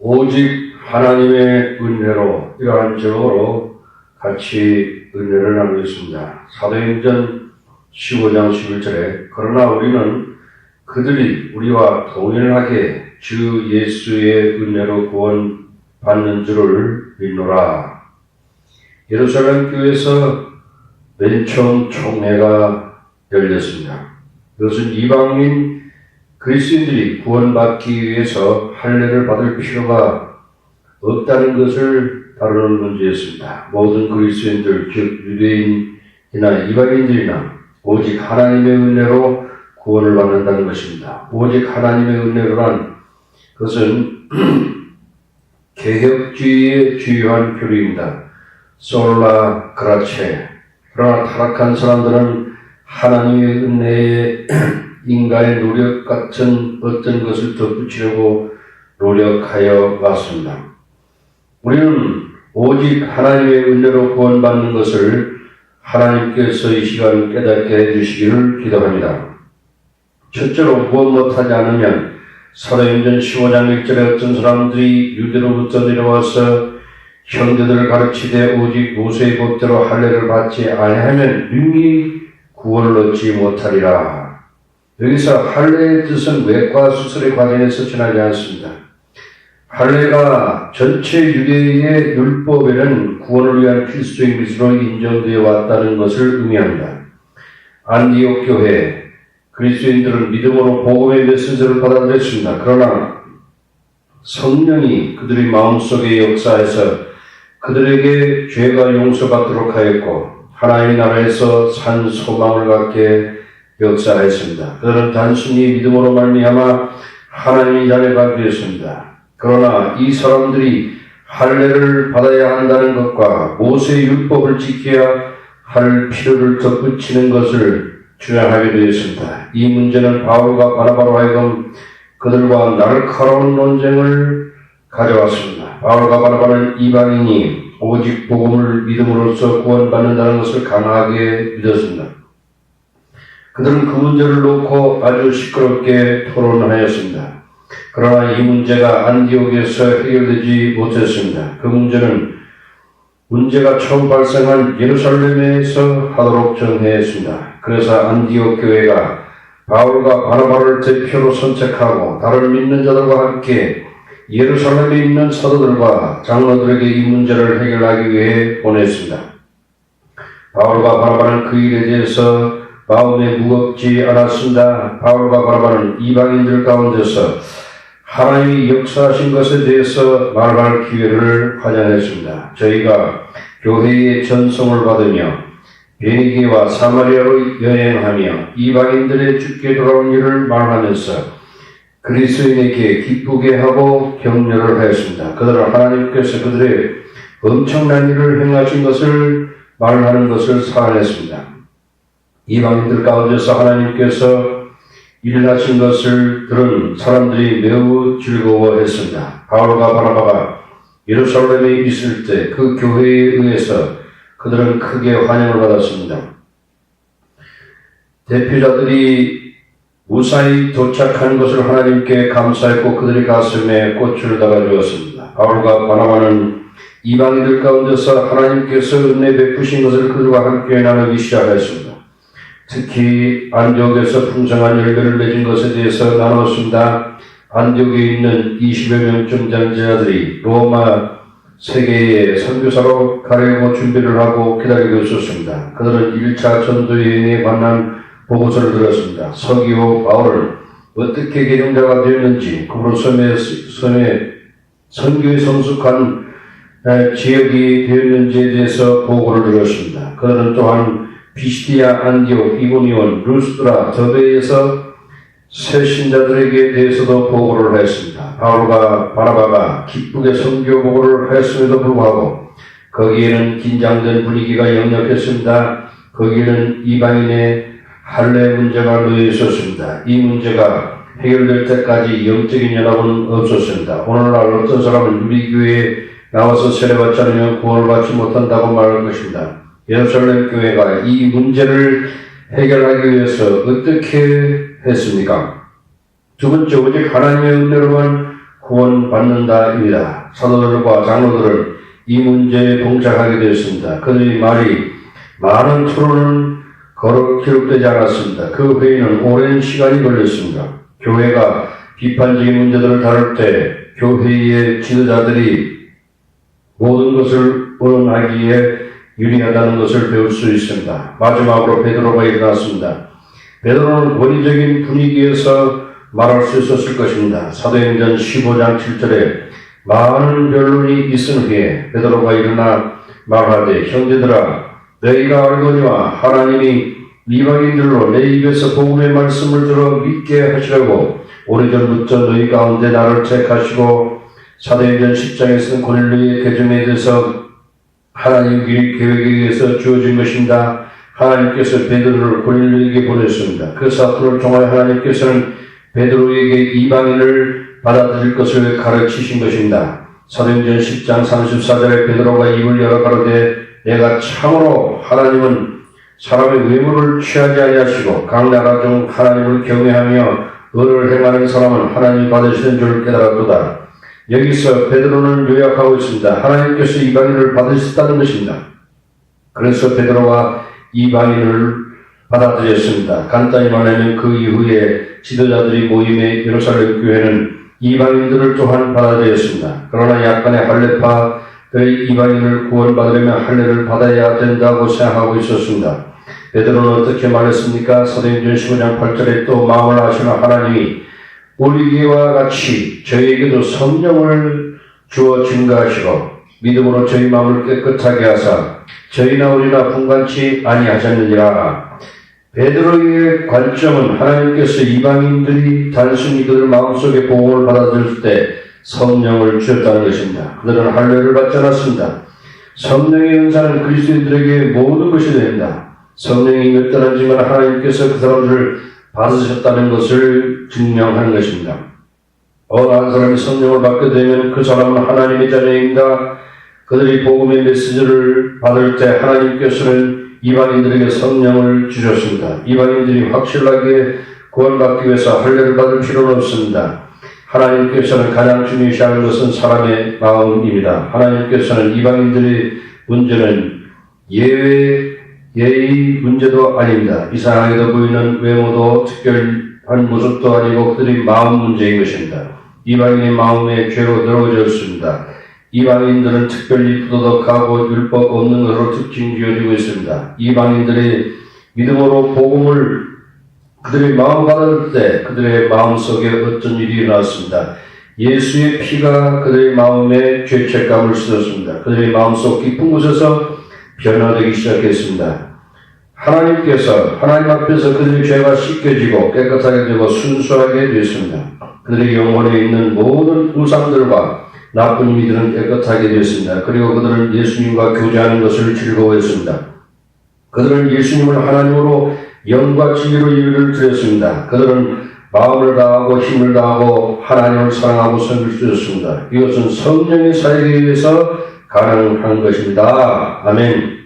오직 하나님의 은혜로 이러한 제목으로 같이 은혜를 나누겠습니다. 사도행전 15장 11절에 그러나 우리는 그들이 우리와 동일하게 주 예수의 은혜로 구원 받는 줄을 믿노라. 예루살렘 교회에서 맨 처음 총회가 열렸습니다. 이것은 이방인 그리스인들이 구원받기 위해서 할례를 받을 필요가 없다는 것을 다루는 문제였습니다. 모든 그리스인들, 즉 유대인이나 이방인들이나 오직 하나님의 은혜로 구원을 받는다는 것입니다. 오직 하나님의 은혜로란 것은 개혁주의의 주요한 교리입니다. 솔라 그라체. 그러나 타락한 사람들은 하나님의 은혜에 인간의 노력 같은 어떤 것을 덧붙이려고 노력하여 왔습니다. 우리는 오직 하나님의 은혜로 구원받는 것을 하나님께서 이 시간 깨닫게 해주시기를 기도합니다. 첫째로 무엇 못하지 않으면 사도행전 15장 1절에 어떤 사람들이 유대로부터 내려와서 형제들을 가르치되 오직 모세의 법대로 할례를 받지 아니하면 능히 구원을 얻지 못하리라. 여기서 할례의 뜻은 외과 수술의 과정에서 지나지 않습니다. 할례가 전체 유대의 율법에는 구원을 위한 필수적인 것으로 인정되어 왔다는 것을 의미합니다. 안디옥 교회 그리스도인들은 믿음으로 복음의 메시지를 받아들였습니다. 그러나 성령이 그들의 마음속에 역사해서 그들에게 죄가 용서받도록 하였고 하나님의 나라에서 산 소망을 갖게 역사했습니다. 그들은 단순히 믿음으로 말미암아 하나님의 자녀가 되었습니다. 그러나 이 사람들이 할례를 받아야 한다는 것과 모세의 율법을 지켜야 할 필요를 덧붙이는 것을 주장하게 되었습니다. 이 문제는 바울과 바나바로 하여금 그들과 날카로운 논쟁을 가져왔습니다. 바울과 바나바는 이방인이 오직 복음을 믿음으로써 구원받는다는 것을 강하게 믿었습니다. 그들은 그 문제를 놓고 아주 시끄럽게 토론하였습니다. 그러나 이 문제가 안디옥에서 해결되지 못했습니다. 그 문제는 문제가 처음 발생한 예루살렘에서 하도록 정했습니다. 그래서 안디옥 교회가 바울과 바나바를 대표로 선택하고 다른 믿는 자들과 함께 예루살렘에 있는 사도들과 장로들에게 이 문제를 해결하기 위해 보냈습니다. 바울과 바나바는 그 일에 대해서 마음에 무겁지 않았습니다. 바울과 바나바는 이방인들 가운데서 하나님이 역사하신 것에 대해서 말할 기회를 환영했습니다. 저희가 교회의 전송을 받으며 베니게와 사마리아로 여행하며 이방인들의 죽게 돌아온 일을 말하면서 그리스도인에게 기쁘게 하고 격려를 하였습니다. 그들은 하나님께서 그들의 엄청난 일을 행하신 것을 말하는 것을 사랑했습니다. 이방인들 가운데서 하나님께서 일하신 것을 들은 사람들이 매우 즐거워했습니다. 바울과 바나바가 예루살렘에 있을 때 그 교회에 의해서 그들은 크게 환영을 받았습니다. 대표자들이 무사히 도착한 것을 하나님께 감사했고 그들의 가슴에 꽃을 달아주었습니다. 바울과 바나바는 이방인들 가운데서 하나님께서 은혜 베푸신 것을 그들과 함께 나누기 시작했습니다. 특히 안디옥에서 풍성한 열매를 맺은 것에 대해서 나눴습니다. 안디옥에 있는 20여 명쯤 장제자들이 로마 세계에 선교사로 가려고 준비를 하고 기다리고 있었습니다. 그들은 1차 전도 여행에 관한 보고서를 들었습니다. 서기호 바울은 어떻게 개종자가 되었는지, 그로 섬에 선교에 성숙한 지역이 되었는지에 대해서 보고를 들었습니다. 그들은 또한 비시디아, 안디옥, 이고니온, 루스드라, 더베에서 새 신자들에게 대해서도 보고를 했습니다. 바울과 바나바가 기쁘게 선교 보고를 했음에도 불구하고 거기에는 긴장된 분위기가 역력했습니다. 거기에는 이방인의 할례 문제가 놓여 있었습니다. 이 문제가 해결될 때까지 영적인 연합은 없었습니다. 오늘날 어떤 사람은 우리 교회에 나와서 세례받지 않으면 구원을 받지 못한다고 말할 것입니다. 예루살렘 교회가 이 문제를 해결하기 위해서 어떻게 했습니까? 두 번째, 오직 하나님의 은혜로만 구원받는다입니다. 사도들과 장로들은 이 문제에 봉착하게 되었습니다. 그들의 말이 많은 토론은 거로 기록되지 않았습니다. 그 회의는 오랜 시간이 걸렸습니다. 교회가 비판적인 문제들을 다룰 때 교회의 지도자들이 모든 것을 언론하기에 유리하다는 것을 배울 수 있습니다. 마지막으로 베드로가 일어났습니다. 베드로는 권위적인 분위기에서 말할 수 있었을 것입니다. 사도행전 15장 7절에 많은 변론이 있은 후에 베드로가 일어나 말하되 형제들아 너희가 알거니와 하나님이 이방인들로 내 입에서 복음의 말씀을 들어 믿게 하시려고 오래전부터 너희 가운데 나를 택하시고 사도행전 10장에서는 고넬료의 개정에 대해서 하나님 계획에 의해서 주어진 것입니다. 하나님께서 베드로를 고넬료에게 보냈습니다. 그 사건을 통하여 하나님께서는 베드로에게 이방인을 받아들일 것을 가르치신 것입니다. 사도행전 10장 34절에 베드로가 입을 열어 가로되 내가 참으로 하나님은 사람의 외모를 취하지 아니하시고 각 나라 중 하나님을 경외하며 의를 행하는 사람은 하나님이 받으시는 줄 깨달았도다. 여기서 베드로는 요약하고 있습니다. 하나님께서 이방인을 받으셨다는 것입니다. 그래서 베드로가 이방인을 받아들였습니다. 간단히 말하면 그 이후에 지도자들이 모임의 예루살렘 교회는 이방인들을 또한 받아들였습니다. 그러나 약간의 할례파의 이방인을 구원받으려면 할례를 받아야 된다고 생각하고 있었습니다. 베드로는 어떻게 말했습니까? 사도행전 15장 8절에 또 마음을 아시는 하나님이 우리와 같이 저희에게도 성령을 주어 증가하시고 믿음으로 저희 마음을 깨끗하게 하사 저희나 우리나 분간치 아니하셨느니라. 베드로의 관점은 하나님께서 이방인들이 단순히 그들 마음속에 복음을 받아들일 때 성령을 주셨다는 것입니다. 그들은 할례를 받지 않았습니다. 성령의 은사는 그리스도인들에게 모든 것이 됩니다. 성령이 몇 달한지만 하나님께서 그 사람들을 받으셨다는 것을 증명하는 것입니다. 어느 한 사람이 성령을 받게 되면 그 사람은 하나님의 자녀입니다. 그들이 복음의 메시지를 받을 때 하나님께서는 이방인들에게 성령을 주셨습니다. 이방인들이 확실하게 구원받기 위해서 할례를 받을 필요는 없습니다. 하나님께서는 가장 중요시하는 것은 사람의 마음입니다. 하나님께서는 이방인들의 문제는 예외 예의 문제도 아닙니다. 이상하게도 보이는 외모도 특별 한 모습도 아니고 그들의 마음 문제인 것입니다. 이방인의 마음에 죄로 더러워졌습니다. 이방인들은 특별히 부도덕하고 율법 없는 것으로 특징 지어지고 있습니다. 이방인들의 믿음으로 복음을 그들의 마음 받을 때 그들의 마음 속에 어떤 일이 일어났습니다. 예수의 피가 그들의 마음에 죄책감을 씻었습니다. 그들의 마음속 깊은 곳에서 변화되기 시작했습니다. 하나님께서 하나님 앞에서 그들의 죄가 씻겨지고 깨끗하게 되고 순수하게 되었습니다. 그들의 영혼에 있는 모든 우상들과 나쁜 이들은 깨끗하게 되었습니다. 그리고 그들은 예수님과 교제하는 것을 즐거워했습니다. 그들은 예수님을 하나님으로 영과 진리로 예배를 드렸습니다. 그들은 마음을 다하고 힘을 다하고 하나님을 사랑하고 섬길 수 있었습니다. 이것은 성령의 사역에 의해서 가능한 것입니다. 아멘.